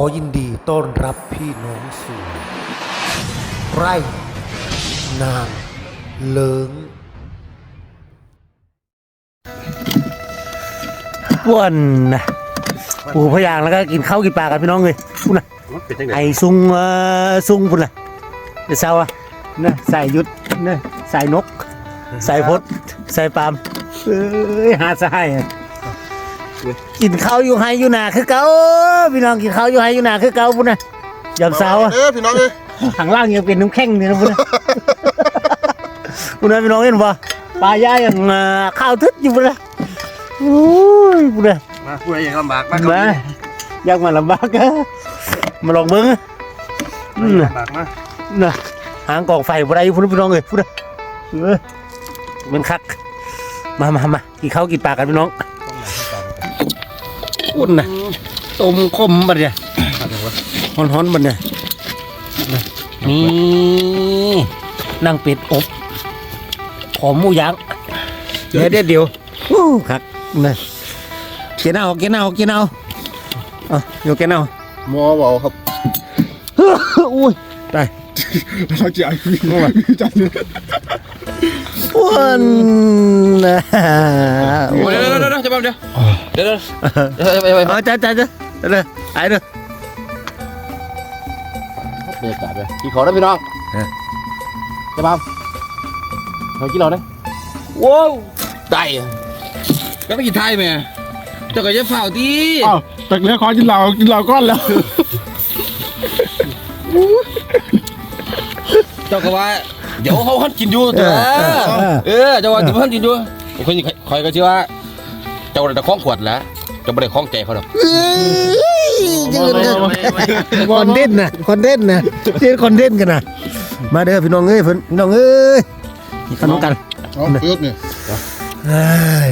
อยินดีต้อนรับพี่น้องสู่ไร่นางเลิงป้วนนะปูพะยางแล้วก็กินข้าวกินปลากันพี่น้องเลยพูดนะเป็นจังไดไอ้ซุงเอ่อซุงพุ่นล่ะเดี๋ยวเช้าอะนะใส่ยุดนะใส่นกใส่พดใส่ปาล์มเอ้ยหาสหายอะ กินข้าวอยู่ไฮอยู่นาคือเก่าพี่น้องกินข้าวอยู่ไฮอยู่นาคือเก่าพุ่นนะยามเช้าอะเออพี่น้องเอ้ยข้างล่างยังเป็นน้ำแข็งนี่นะพุ่นนะพุ่นนะพี่น้องเห็นปะปลาย่าอย่างเอ่อข้าวทึดอยู่พุ่นนะโอ้ยพุ่นนะมาผู้ใดอยากลำบากมากมาอยากมาลำบากอะมาลองเบิ้งอะอืมลำบากมากน่ะหางกองไฟบ่ได้พุ่นพี่น้องเอ้ยพุ่นนะเออมันคักมามามากินข้าวกินปลากันพี่น้อง อุ่นนะต้มคมบัดเนี่ยฮ้อนๆบัดเนี่ยน่ะนี่นั่งเป็ดอบหอมหมูย่างเดี๋ยวเดี๋ยวเดี๋ยวอู้คักนะเกินเอาเกินเอาเกินเอาเอาโยกเกินเอาหมอบอกครับอุ้ยตายเราจะเอาพี่น้องจันอ้วนนะ แป๊บเดียวเดี๋ยวเดี๋ยวเดี๋ยวไปไปเอาจ้าจ้าจ้าเลยไอ้เด้อบรรยากาศเลยกี่ขอได้พี่น้องจะบ้ามเขากินเราได้ว้าวตายก็ไม่กินไทยแม่เจ้าก็จะเฝ้าดีอ้าวตักเนื้อขอกินเหล้ากินเหล้าก้อนแล้วเจ้าก็ว่าเดี๋ยวเขาหันกินอยู่เถอะเออเจ้าว่าจะหันกินอยู่คนคอยก็เชื่อว่า เจ้าได้คล้องขวดแล้วเจ้าไม่ได้คล้องใจเขาหรอกคอนเด่นนะคอนเด่นนะเจอคอนเด่นกันนะมาเด้อพี่น้องเอ้ยพี่น้องเอ้ยขนมกันเอาเปิดนี่เฮ้ย